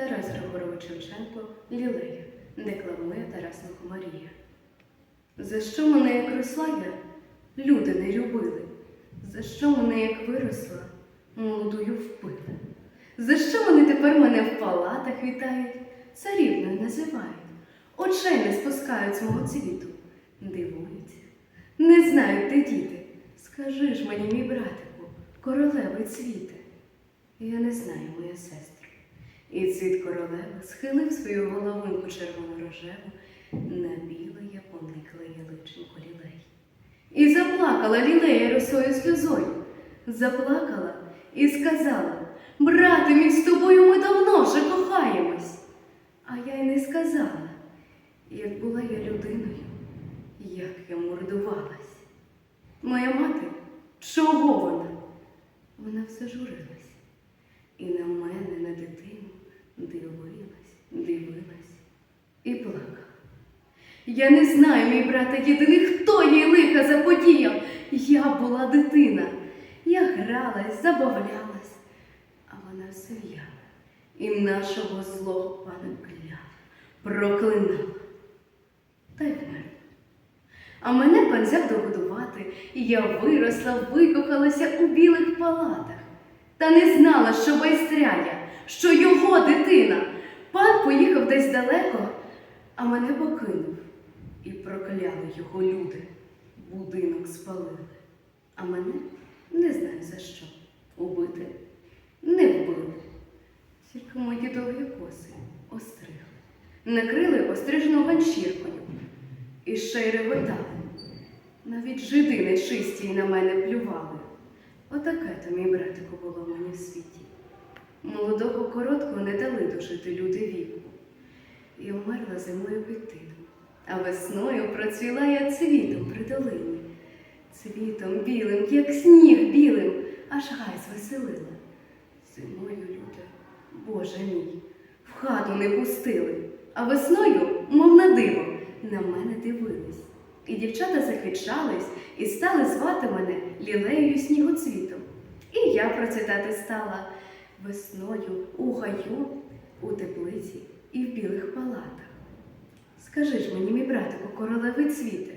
Тарас Григорович Шевченко Лілея, декламує Тарасенко Марія. За що мене, як росла я, люди не любили? За що мене, як виросла, молодою впили? За що вони тепер мене в палатах вітають, царівною називають, очей не спускають з мого цвіту, дивуються, не знають, де діти. Скажи ж мені, мій братику, королеви цвіте. Я не знаю, моя сестра. І цвіт королеви схилив свою головинку червоно-рожеву на біле я поникла яличенько лілей. І заплакала лілея росою сльозою. Заплакала і сказала, брате мій, з тобою ми давно вже кохаємось. А я й не сказала, як була я людиною, як я мордувалась. Моя мати, чого вона? Вона все журилась. І на мене, Я не знаю, мій брате єдиний, хто їй лиха заподіяв. Я була дитина. Я гралась, забавлялась, а вона все. І нашого злого пана кляла, проклинала. Та й вмерла. А мене пан взяв догодувати, і я виросла, викохалася у білих палатах. Та не знала, що байстряя, що його дитина. Пан поїхав десь далеко, а мене покинув. І прокляли його люди. Будинок спалили. А мене не знаю за що. Убити не вбили. Тільки мої довгі коси остригли. Накрили острижену ганчіркою. І ще й реготали. Навіть жиди нечисті на мене плювали. Отаке то, мій братику, було мені в світі. Молодого короткого не дали дожити люди віку. І вмерла зимою під тином, а весною процвіла я цвітом при долині. Цвітом білим, як сніг білим, аж гай звеселила. Зимою люди, Боже мій, в хату не пустили, а весною, мов на диво, на мене дивились. І дівчата захищались і стали звати мене лілеєю снігоцвітом. І я процвітати стала весною у гаю, у теплиці і в білих палатах. Скажи ж мені, мій братику, королеви цвіте,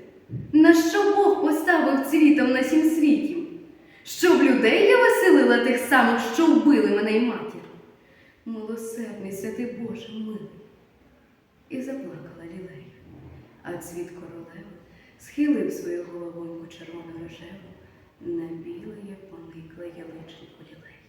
на що Бог поставив цвітом на сім світі? Щоб людей я веселила тих самих, що вбили мене й матір. Милосердний святий Боже милий. І заплакала лілея, а цвіт королеви схилив свою головоньку червоно-рожеву, на біле я поникла яличеньку лілею.